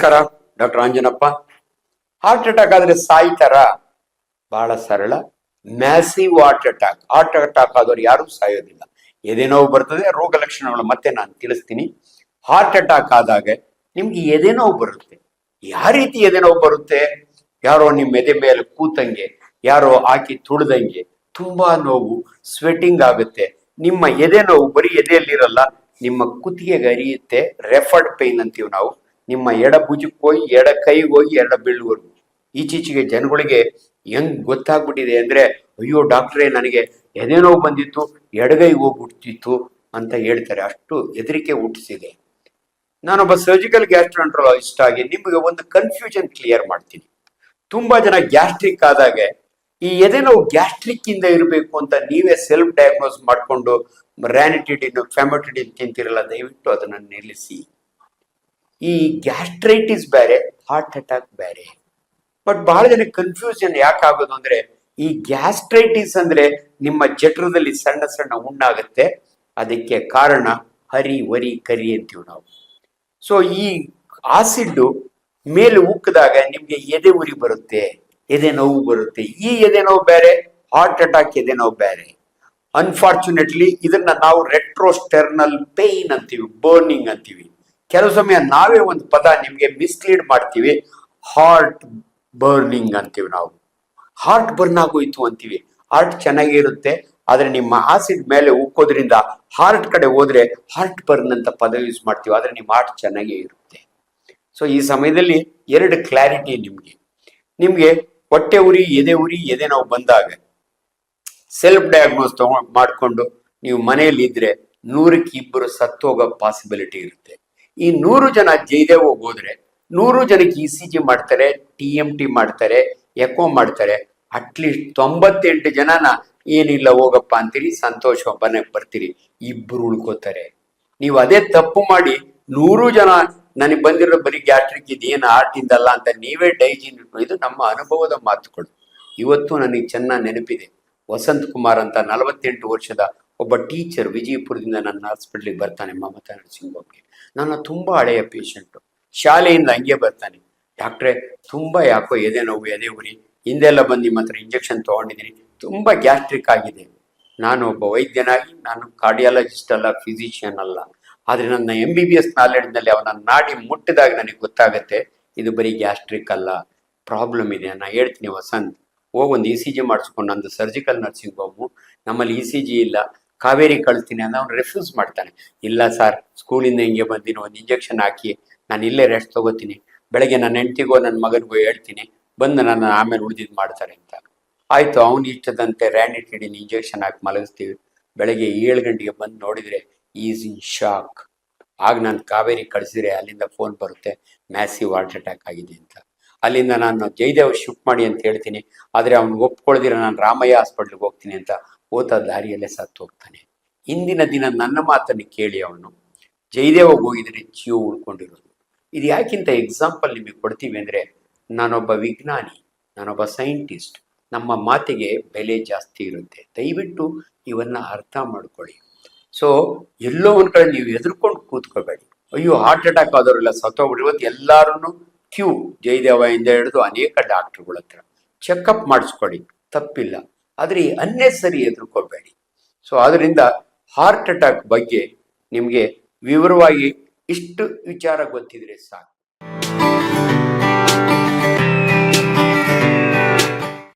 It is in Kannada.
ನಮಸ್ಕಾರ, ಡಾಕ್ಟರ್ ಅಂಜನಪ್ಪ ಹಾರ್ಟ್ ಅಟ್ಯಾಕ್ ಆದ್ರೆ ಸಾಯ್ತಾರ ಬಹಳ ಸರಳ massive heart attack heart attack ಆದವ್ರು ಯಾರು ಸಾಯೋದಿಲ್ಲ. ಎದೆ ನೋವು ಬರ್ತದೆ, ರೋಗ ಲಕ್ಷಣಗಳು ಮತ್ತೆ ನಾನು ತಿಳಿಸ್ತೀನಿ. ಹಾರ್ಟ್ ಅಟ್ಯಾಕ್ ಆದಾಗ ನಿಮ್ಗೆ ಎದೆ ನೋವು ಬರುತ್ತೆ. ಯಾವ ರೀತಿ ಎದೆ ನೋವು ಬರುತ್ತೆ? ಯಾರೋ ನಿಮ್ಮ ಎದೆ ಮೇಲೆ ಕೂತಂಗೆ, ಯಾರೋ ಹಾಕಿ ತುಳಿದಂಗೆ ತುಂಬಾ ನೋವು ಸ್ವೆಟಿಂಗ್ ಆಗುತ್ತೆ. ನಿಮ್ಮ ಎದೆ ನೋವು ಬರೀ ಎದೆಯಲ್ಲಿರಲ್ಲ, ನಿಮ್ಮ ಕುತ್ತಿಗೆಗೆ ಅರಿಯುತ್ತೆ ರೆಫರ್ಡ್ ಪೈನ್ ಅಂತೀವಿ ನಾವು. ನಿಮ್ಮ ಎಡ ಭುಜಕ್ಕೆ ಹೋಗಿ, ಎಡ ಕೈಗೆ ಹೋಗಿ, ಎಡ ಬೀಳುವರು ಈಚೀಚೆಗೆ ಜನಗಳಿಗೆ ಹೆಂಗ್ ಗೊತ್ತಾಗ್ಬಿಟ್ಟಿದೆ ಅಂದ್ರೆ, ಅಯ್ಯೋ ಡಾಕ್ಟ್ರೇ ನನಗೆ ಎದೆ ನೋವು ಬಂದಿತ್ತು ಎಡಗೈ ಹೋಗ್ಬಿಡ್ತಿತ್ತು ಅಂತ ಹೇಳ್ತಾರೆ. ಅಷ್ಟು ಹೆದರಿಕೆ ಹುಟ್ಟಿಸಿದೆ. ನಾನೊಬ್ಬ ಸರ್ಜಿಕಲ್ ಗ್ಯಾಸ್ಟ್ರಾಂಟ್ರಾಲಜಿಸ್ಟ್ ಆಗಿ ನಿಮಗೆ ಒಂದು ಕನ್ಫ್ಯೂಷನ್ ಕ್ಲಿಯರ್ ಮಾಡ್ತೀನಿ. ತುಂಬಾ ಜನ ಗ್ಯಾಸ್ಟ್ರಿಕ್ ಆದಾಗ, ಈ ಎದೆ ನೋವು ಗ್ಯಾಸ್ಟ್ರಿಕ್ ಇಂದ ಇರಬೇಕು ಅಂತ ನೀವೇ ಸೆಲ್ಫ್ ಡಯಾಗ್ನೋಸ್ ಮಾಡಿಕೊಂಡು ರ್ಯಾನಿಟಿಡಿನ್ ಫ್ಯಾಮಟಿಡಿನ್ ತಿಂತಿರಲ್ಲ, ದಯವಿಟ್ಟು ಅದನ್ನು ನಿಲ್ಲಿಸಿ. ಈ ಗ್ಯಾಸ್ಟ್ರೈಟಿಸ್ ಬೇರೆ ಹಾರ್ಟ್ ಅಟ್ಯಾಕ್ ಬೇರೆ. ಬಟ್ ಬಹಳ ಜನ ಕನ್ಫ್ಯೂಷನ್ ಯಾಕೆ ಆಗೋದು ಅಂದ್ರೆ, ಈ ಗ್ಯಾಸ್ಟ್ರೈಟಿಸ್ ಅಂದ್ರೆ ನಿಮ್ಮ ಜಠರದಲ್ಲಿ ಸಣ್ಣ ಸಣ್ಣ ಹುಣ್ಣಾಗುತ್ತೆ ಅದಕ್ಕೆ ಕಾರಣ ಹರಿ ವರಿ ಕರಿ ಅಂತೀವಿ ನಾವು. ಸೊ ಈ ಆಸಿಡ್ ಮೇಲೆ ಉಕ್ಕಿದಾಗ ನಿಮ್ಗೆ ಎದೆ ಉರಿ ಬರುತ್ತೆ, ಎದೆ ನೋವು ಬರುತ್ತೆ. ಈ ಎದೆ ನೋವು ಬೇರೆ ಹಾರ್ಟ್ ಅಟ್ಯಾಕ್ ಎದೆ ನೋವು ಬೇರೆ. ಅನ್ಫಾರ್ಚುನೇಟ್ಲಿ ಇದನ್ನ ನಾವು ರೆಟ್ರೋಸ್ಟರ್ನಲ್ ಪೇನ್ ಅಂತೀವಿ ಬರ್ನಿಂಗ್ ಅಂತೀವಿ. ಕೆಲವು ಸಮಯ ನಾವೇ ಒಂದು ಪದ ನಿಮಗೆ ಮಿಸ್ಲೀಡ್ ಮಾಡ್ತೀವಿ. ಹಾರ್ಟ್ ಬರ್ನಿಂಗ್ ಅಂತೀವಿ ನಾವು. ಹಾರ್ಟ್ ಬರ್ನ್ ಆಗೋಯ್ತು ಅಂತೀವಿ. ಹಾರ್ಟ್ ಚೆನ್ನಾಗಿರುತ್ತೆ, ಆದ್ರೆ ನಿಮ್ಮ ಆಸಿಡ್ ಮೇಲೆ ಉಕ್ಕೋದ್ರಿಂದ ಹಾರ್ಟ್ ಕಡೆ ಹೋದ್ರೆ ಹಾರ್ಟ್ ಬರ್ನ್ ಅಂತ ಪದ ಯೂಸ್ ಮಾಡ್ತೀವಿ, ಆದ್ರೆ ನಿಮ್ಮ ಹಾರ್ಟ್ ಚೆನ್ನಾಗೇ ಇರುತ್ತೆ. ಸೊ ಈ ಸಮಯದಲ್ಲಿ ಎರಡು ಕ್ಲಾರಿಟಿ ನಿಮಗೆ. ನಿಮಗೆ ಹೊಟ್ಟೆ ಉರಿ, ಎದೆ ಉರಿ, ಎದೆ ನಾವು ಬಂದಾಗ ಸೆಲ್ಫ್ ಡಯಾಗ್ನೋಸ್ ತಗೊಂಡು ಮಾಡಿಕೊಂಡು ನೀವು ಮನೆಯಲ್ಲಿ ಇದ್ರೆ ನೂರಕ್ಕೆ ಇಬ್ಬರು ಸತ್ತೋಗೋ ಪಾಸಿಬಿಲಿಟಿ ಇರುತ್ತೆ. ಈ ನೂರು ಜನ ಜೈದೇವ್ ಹೋಗೋದ್ರೆ, ನೂರು ಜನಕ್ಕೆ ಇ ಸಿ ಜಿ ಮಾಡ್ತಾರೆ, ಟಿ ಎಂ ಟಿ ಮಾಡ್ತಾರೆ, ಎಕೋ ಮಾಡ್ತಾರೆ, ಅಟ್ಲೀಸ್ಟ್ ತೊಂಬತ್ತೆಂಟು ಜನನ ಏನಿಲ್ಲ ಹೋಗಪ್ಪ ಅಂತೀರಿ, ಸಂತೋಷ ಒಬ್ಬನೇ ಬರ್ತೀರಿ, ಇಬ್ರು ಉಳ್ಕೋತಾರೆ. ನೀವು ಅದೇ ತಪ್ಪು ಮಾಡಿ ನೂರು ಜನ ನನಗೆ ಬಂದಿರೋ ಬರೀ ಗ್ಯಾಟ್ರಿಕ್ ಆರ್ಟ್ ಆರ್ಟಿಂದಲ್ಲ ಅಂತ ನೀವೇ ಡೈಜಿನ್ ಇದು ನಮ್ಮ ಅನುಭವದ ಮಾತುಗಳು. ಇವತ್ತು ನನಗೆ ಚೆನ್ನಾಗಿ ನೆನಪಿದೆ. ವಸಂತ್ ಕುಮಾರ್ ಅಂತ ನಲವತ್ತೆಂಟು ವರ್ಷದ ಒಬ್ಬ ಟೀಚರ್ ವಿಜಯಪುರದಿಂದ ನನ್ನ ಹಾಸ್ಪಿಟ್ಲಿಗೆ ಬರ್ತಾನೆ, ಮಮತಾ ನರಸಿಂಹ ನಾನು ತುಂಬಾ ಹಳೆಯ ಪೇಷಂಟು ಶಾಲೆಯಿಂದ ಹಂಗೆ ಬರ್ತಾನೆ. ಡಾಕ್ಟ್ರೆ ತುಂಬಾ ಯಾಕೋ ಎದೆ ನೋವು, ಎದೆ ಉರಿ. ಹಿಂದೆಲ್ಲ ಬಂದು ನಿಮ್ಮ ಹತ್ರ ಇಂಜೆಕ್ಷನ್ ತೊಗೊಂಡಿದ್ದೀನಿ. ತುಂಬಾ ಗ್ಯಾಸ್ಟ್ರಿಕ್ ಆಗಿದೆ. ನಾನು ಒಬ್ಬ ವೈದ್ಯನಾಗಿ, ನಾನು ಕಾರ್ಡಿಯಾಲಜಿಸ್ಟ್ ಅಲ್ಲ ಫಿಸಿಷಿಯನ್ ಅಲ್ಲ. ಆದ್ರೆ ನನ್ನ ಎಂ ಬಿ ಬಿ ಎಸ್ ನಾಲೆಡ್ನಲ್ಲಿ ಅವನ ನಾಡಿ ಮುಟ್ಟಿದಾಗ ನನಗೆ ಗೊತ್ತಾಗುತ್ತೆ, ಇದು ಬರೀ ಗ್ಯಾಸ್ಟ್ರಿಕ್ ಅಲ್ಲ. ಪ್ರಾಬ್ಲಮ್ ಇದೆ ನಾನು ಹೇಳ್ತೀನಿ ವಸಂತ್. ಹೋಗಿ ಒಂದು ಇ ಸಿ ಜಿ ಮಾಡಿಸ್ಕೊಂಡು, ನಂದು ಸರ್ಜಿಕಲ್ ನರ್ಸಿಂಗ್ ಹೋಮು ನಮ್ಮಲ್ಲಿ ಇ ಸಿ ಜಿ ಇಲ್ಲ. ಕಾವೇರಿ ಕಳಿಸ್ತೀನಿ ಅಂತ ಅವ್ನು ರೆಫ್ಯೂಸ್ ಮಾಡ್ತಾನೆ. ಇಲ್ಲ ಸರ್ ಸ್ಕೂಲಿಂದ ಹಿಂಗೆ ಬಂದಿನಿ ಒಂದು ಇಂಜೆಕ್ಷನ್ ಹಾಕಿ, ನಾನು ಇಲ್ಲೇ ರೆಸ್ಟ್ ತಗೋತೀನಿ. ಬೆಳಗ್ಗೆ ನನ್ನ ಹೆಂಡ್ತಿಗೋ ನನ್ನ ಮಗನಿಗೋ ಹೇಳ್ತೀನಿ, ಬಂದು ನನ್ನ ಆಮೇಲೆ ಉಳಿದಿದ್ದು ಮಾಡ್ತಾರೆ ಅಂತ. ಆಯ್ತು, ಅವ್ನು ಇಷ್ಟದಂತೆ ರ್ಯಾಂಡಿಟಿಡಿನ ಇಂಜೆಕ್ಷನ್ ಹಾಕಿ ಮಲಗಿಸ್ತೀವಿ. ಬೆಳಗ್ಗೆ ಏಳು ಗಂಟೆಗೆ ಬಂದು ನೋಡಿದ್ರೆ ಈಸ್ ಇನ್ ಶಾಕ್ ಆಗ ನಾನು ಕಾವೇರಿ ಕಳಿಸಿದ್ರೆ ಅಲ್ಲಿಂದ ಫೋನ್ ಬರುತ್ತೆ ಮ್ಯಾಸಿವ್ ಹಾರ್ಟ್ ಅಟ್ಯಾಕ್ ಆಗಿದೆ ಅಂತ. ಅಲ್ಲಿಂದ ನಾನು ಜೈದೇವ್ ಶಿಫ್ಟ್ ಮಾಡಿ ಅಂತ ಹೇಳ್ತೀನಿ. ಆದರೆ ಅವ್ನು ಒಪ್ಕೊಳ್ದಿರ, ನಾನು ರಾಮಯ್ಯ ಹಾಸ್ಪಿಟ್ಲಿಗೆ ಹೋಗ್ತೀನಿ ಅಂತ. ಓತ ದಾರಿಯಲ್ಲೇ ಸತ್ತು ಹೋಗ್ತಾನೆ. ಇಂದಿನ ದಿನ ನನ್ನ ಮಾತನ್ನು ಕೇಳಿ ಅವನು ಜಯದೇವ ಹೋಗಿದ್ರೆ ಜೀವ ಉಳ್ಕೊಂಡಿರೋದು. ಇದು ಯಾಕಿಂತ ಎಕ್ಸಾಂಪಲ್ ನಿಮಗೆ ಕೊಡ್ತೀವಿ ಅಂದರೆ, ನಾನೊಬ್ಬ ವಿಜ್ಞಾನಿ, ನಾನೊಬ್ಬ ಸೈಂಟಿಸ್ಟ್ ನಮ್ಮ ಮಾತಿಗೆ ಬೆಲೆ ಜಾಸ್ತಿ ಇರುತ್ತೆ. ದಯವಿಟ್ಟು ಇವನ್ನ ಅರ್ಥ ಮಾಡ್ಕೊಳ್ಳಿ. ಸೊ ಎಲ್ಲೋ ಒಂದ್ ಕಡೆ ನೀವು ಎದುರ್ಕೊಂಡು ಕೂತ್ಕೋಬೇಡಿ. ಅಯ್ಯೋ ಹಾರ್ಟ್ ಅಟ್ಯಾಕ್ ಆದವರೆಲ್ಲ ಸತ್ತೋಗ್ಬಿಡಿ ಇವತ್ತು ಎಲ್ಲಾರು ಕ್ಯೂ. ಜಯದೇವ ಇಂದ ಹಿಡಿದು ಅನೇಕ ಡಾಕ್ಟರ್ಗಳ ಹತ್ರ ಚೆಕಪ್ ಮಾಡಿಸ್ಕೊಳ್ಳಿ ತಪ್ಪಿಲ್ಲ. ಆದರೆ ಈ ಅನ್ನೆಸರಿ ಎದುರುಕೋಬೇಡಿ ಸೊ ಅದರಿಂದ ಹಾರ್ಟ್ ಅಟ್ಯಾಕ್ ಬಗ್ಗೆ ನಿಮಗೆ ವಿವರವಾಗಿ ಇಷ್ಟು ವಿಚಾರ ಗೊತ್ತಿದ್ರೆ ಸಾಕು.